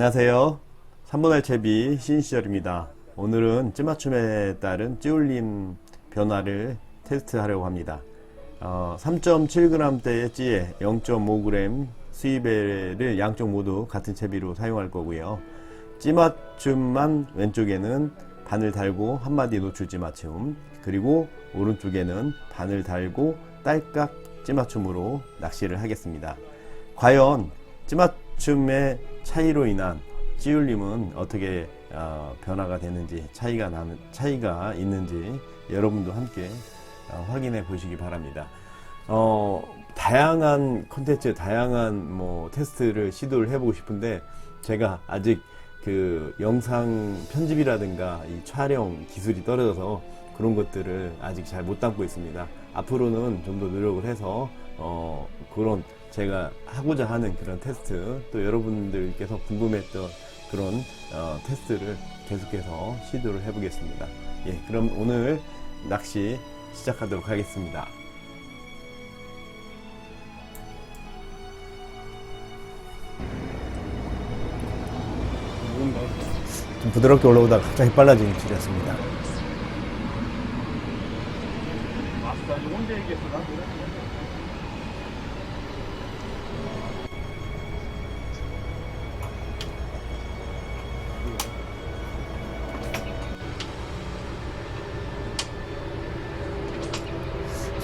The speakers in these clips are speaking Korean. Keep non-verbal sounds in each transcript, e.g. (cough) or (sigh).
안녕하세요. 3분할 채비 신시절입니다. 오늘은 찌맞춤에 따른 찌울림 변화를 테스트하려고 합니다. 어, 3.7g대의 찌에 0.5g 수입배를 양쪽 모두 같은 채비로 사용할 거고요. 찌맞춤만 왼쪽에는 바늘 달고 한마디 노출 찌맞춤 그리고 오른쪽에는 바늘 달고 딸깍 찌맞춤으로 낚시를 하겠습니다. 과연 찌맞 춤의 차이로 인한 찌울림은 어떻게 어, 변화가 되는지 차이가 나는 차이가 있는지 여러분도 함께 어, 확인해 보시기 바랍니다. 어, 다양한 컨텐츠, 다양한 뭐 테스트를 시도를 해보고 싶은데 제가 아직 그 영상 편집이라든가 이 촬영 기술이 떨어져서 그런 것들을 아직 잘 못 담고 있습니다. 앞으로는 좀 더 노력을 해서 어, 그런 제가 하고자 하는 그런 테스트 또 여러분들께서 궁금했던 그런 어, 테스트를 계속해서 시도를 해보겠습니다. 예, 그럼 오늘 낚시 시작하도록 하겠습니다. 좀 부드럽게 올라오다가 갑자기 빨라지는 줄이었습니다.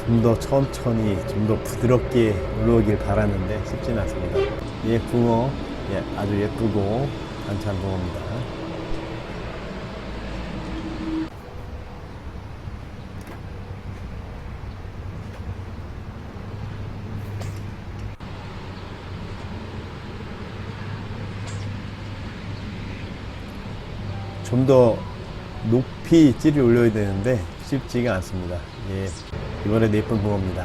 좀 더 천천히, 좀 더 부드럽게 올라오길 바라는데 쉽지는 않습니다. 예, 붕어, 예, 아주 예쁘고 반찬 붕어입니다. 좀 더 높이 찌를 올려야 되는데 쉽지가 않습니다. 예, 이번에도 예쁜 붕어입니다.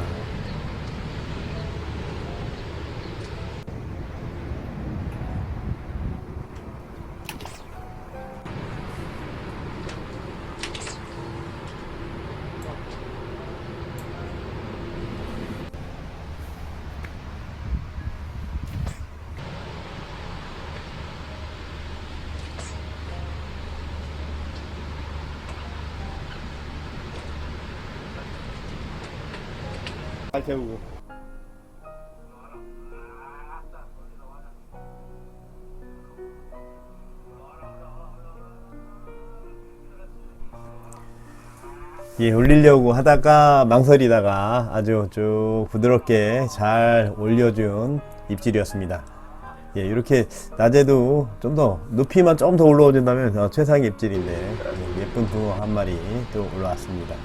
잘 태우고. 예, 올리려고 하다가 망설이다가 아주 쭉 부드럽게 잘 올려준 입질이었습니다. 예, 이렇게 낮에도 좀 더 높이만 좀 더 올라와준다면 어, 최상의 입질인데 예, 예쁜 붕어 한 마리 또 올라왔습니다.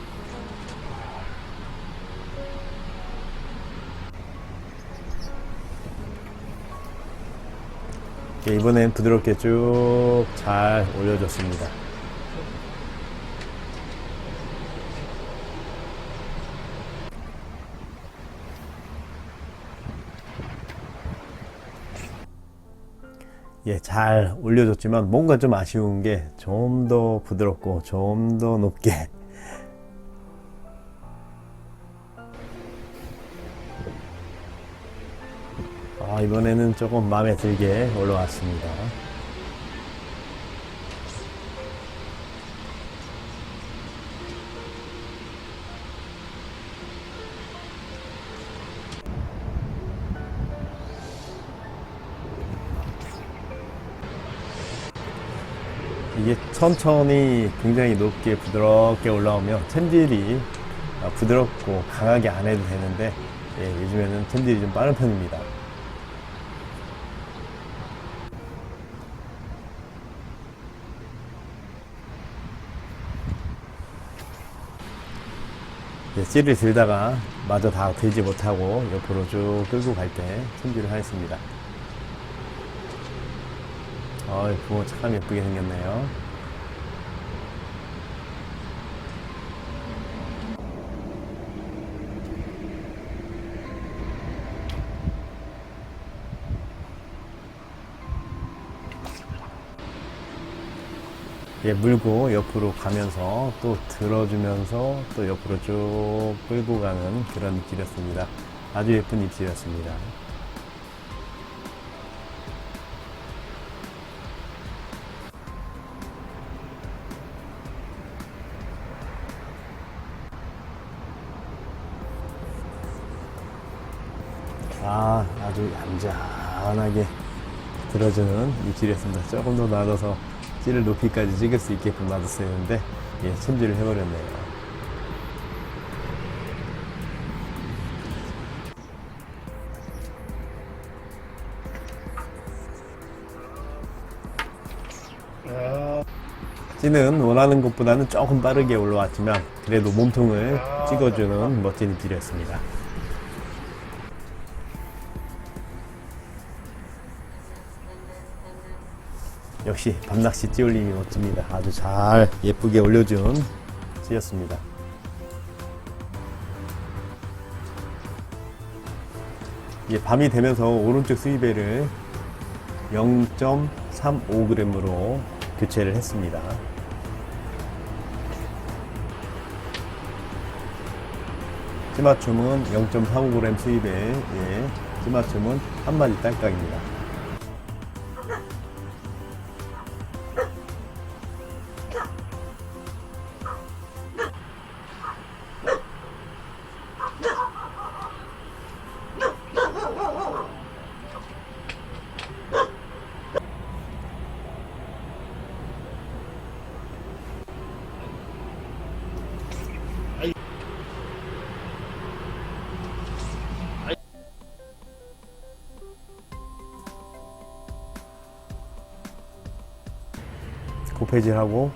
이번엔 부드럽게 쭉 잘 올려줬습니다. 예, 잘 올려줬지만 뭔가 좀 아쉬운 게 좀 더 부드럽고 좀 더 높게 아, 이번에는 조금 마음에 들게 올라왔습니다. 이게 천천히 굉장히 높게 부드럽게 올라오면 챔질이 어, 부드럽고 강하게 안 해도 되는데 예, 요즘에는 챔질이 좀 빠른 편입니다. 씨를 들다가 마저 다 들지 못하고 옆으로 쭉 끌고 갈 때 손질을 하였습니다. 어이, 부어 참 예쁘게 생겼네요. 예, 물고 옆으로 가면서 또 들어주면서 또 옆으로 쭉 끌고 가는 그런 입질이었습니다. 아주 예쁜 입질이었습니다. 아, 아주 얌전하게 들어주는 입질이었습니다. 조금 더 낮아서 찌를 높이까지 찍을 수 있게끔 놔뒀어야 했는데, 예, 챔질을 해버렸네요. 찌는 원하는 것보다는 조금 빠르게 올라왔지만, 그래도 몸통을 찍어주는 멋진 입질이었습니다. 역시 밤낚시 찌올림이 멋집니다. 아주 잘 예쁘게 올려준 찌였습니다. 이게 밤이 되면서 오른쪽 수입배를 0.35g으로 교체를 했습니다. 찌맞춤은 0.35g 수입에 예, 찌맞춤은 한 마리 딸깍입니다. 고패질하고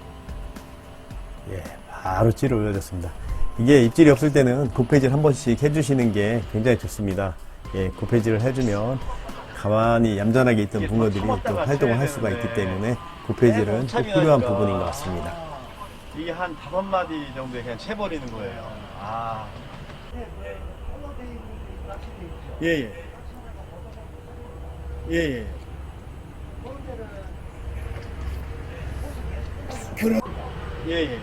예 바로 찌를 올려줬습니다. 이게 입질이 없을 때는 고패질 한 번씩 해주시는 게 굉장히 좋습니다. 예 고패질을 해주면 가만히 얌전하게 있던 붕어들이 또 활동을 할 수가 있기 때문에 고패질은 꼭 필요한 부분인 것 같습니다. 이게 한 다섯 마디 정도에 그냥 채버리는 거예요. 아. 예, 예. 예, 예. 예, 예.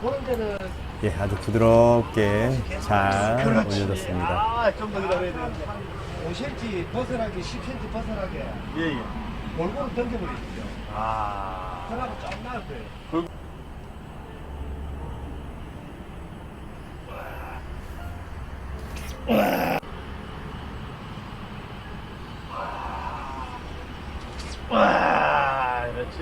그런 데는 예 아주 부드럽게 잘 올려줬습니다. 아, 좀 더 기다려야 되는데. 5cm 벗어나게 10cm 벗어나게 예, 예. 골고루 던져버리시죠. 아. 그러고 좀 나을 거예요. 와, 그렇지.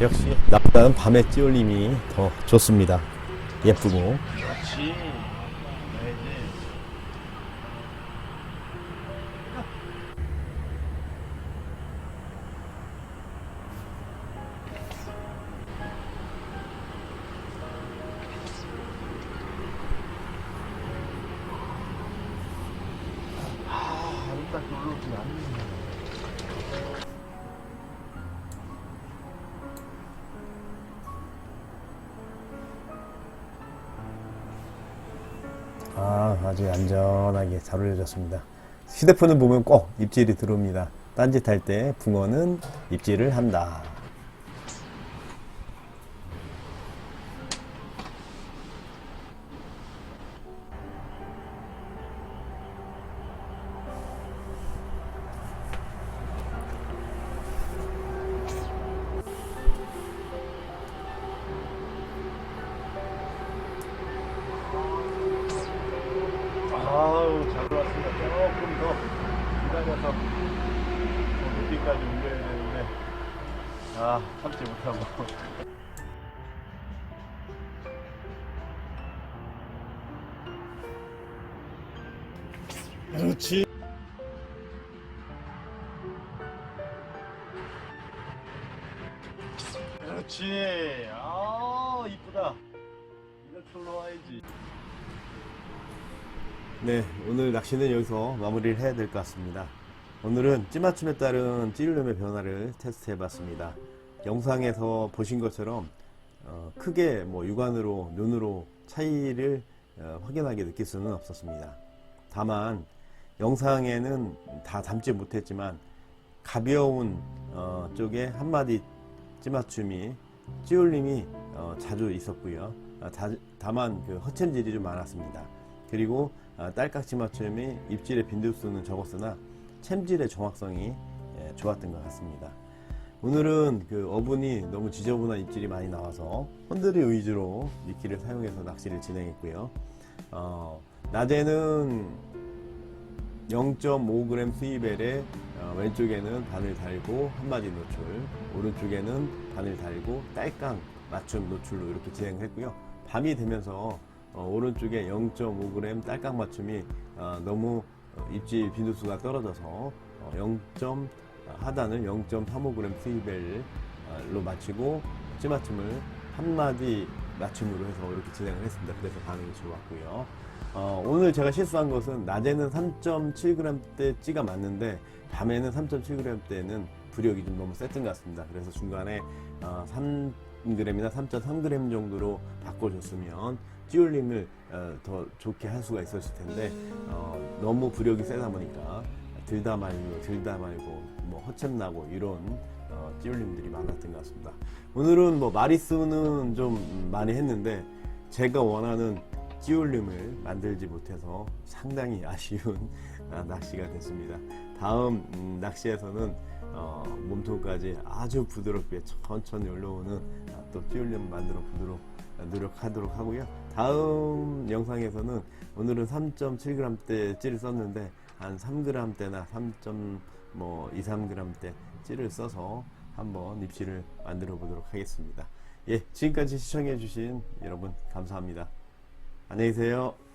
역시 나보다는 밤에 찌올림이 더 좋습니다. 예쁘고 그렇지. 아, 아주 얌전하게 잘 올려졌습니다. 휴대폰을 보면 꼭 입질이 들어옵니다. 딴짓할 때 붕어는 입질을 한다. 더 높이까지 올려야 되는데 아 참지 못하고 (laughs) 그렇지. 그렇지. 아 이쁘다. 이렇게 올라와야지. 네, 오늘 낚시는 여기서 마무리를 해야 될 것 같습니다. 오늘은 찌맞춤에 따른 찌르름의 변화를 테스트 해봤습니다. 영상에서 보신 것처럼 어, 크게 뭐 육안으로 눈으로 차이를 어, 확연하게 느낄 수는 없었습니다. 다만 영상에는 다 담지 못했지만 가벼운 어, 쪽에 한 마디 찌맞춤이 찌올림이 어, 자주 있었고요. 아, 다, 다만 그 허챔질이 좀 많았습니다. 그리고 아, 딸깍지 맞춤이 입질의 빈도수는 적었으나 챔질의 정확성이 예, 좋았던 것 같습니다. 오늘은 그 어분이 너무 지저분한 입질이 많이 나와서 헌드리 위주로 미끼를 사용해서 낚시를 진행했고요. 어, 낮에는 0.5g 수입벨에 어, 왼쪽에는 바늘 달고 한 마디 노출, 오른쪽에는 바늘 달고 딸깡 맞춤 노출로 이렇게 진행을 했고요. 밤이 되면서 어, 오른쪽에 0.5g 딸깡 맞춤이 어, 너무 어, 입질 빈도수가 떨어져서 어, 0. 하단을 0.35g 수입벨로 맞추고 찌맞춤을 한 마디 맞춤으로 해서 이렇게 진행을 했습니다. 그래서 반응이 좋았고요. 어, 오늘 제가 실수한 것은 낮에는 3.7g대 찌가 맞는데 밤에는 3.7g대는 부력이 좀 너무 세ትን 것 같습니다. 그래서 중간에 어, 3g이나 3.3g 정도로 바꿔줬으면 찌울림을 어, 더 좋게 할 수가 있었을 텐데 어, 너무 부력이 세다 보니까 들다 말고 들다 말고 뭐 허챔 나고 이런 어, 찌울림들이 많았던 것 같습니다. 오늘은 뭐 마리수는 좀 많이 했는데 제가 원하는 찌울림을 만들지 못해서 상당히 (laughs) 아쉬운 아, 낚시가 됐습니다. 다음 음, 낚시에서는 어, 몸통까지 아주 부드럽게 천천히 올라오는 아, 또 찌울림 만들어 보도록 노력하도록 하고요. 다음 영상에서는 오늘은 3.7g대 찌를 썼는데 한 3g대나 3.뭐 2, 3g대 찌를 써서 한번 입질을 만들어 보도록 하겠습니다. 예, 지금까지 시청해 주신 여러분 감사합니다. 안녕히 계세요.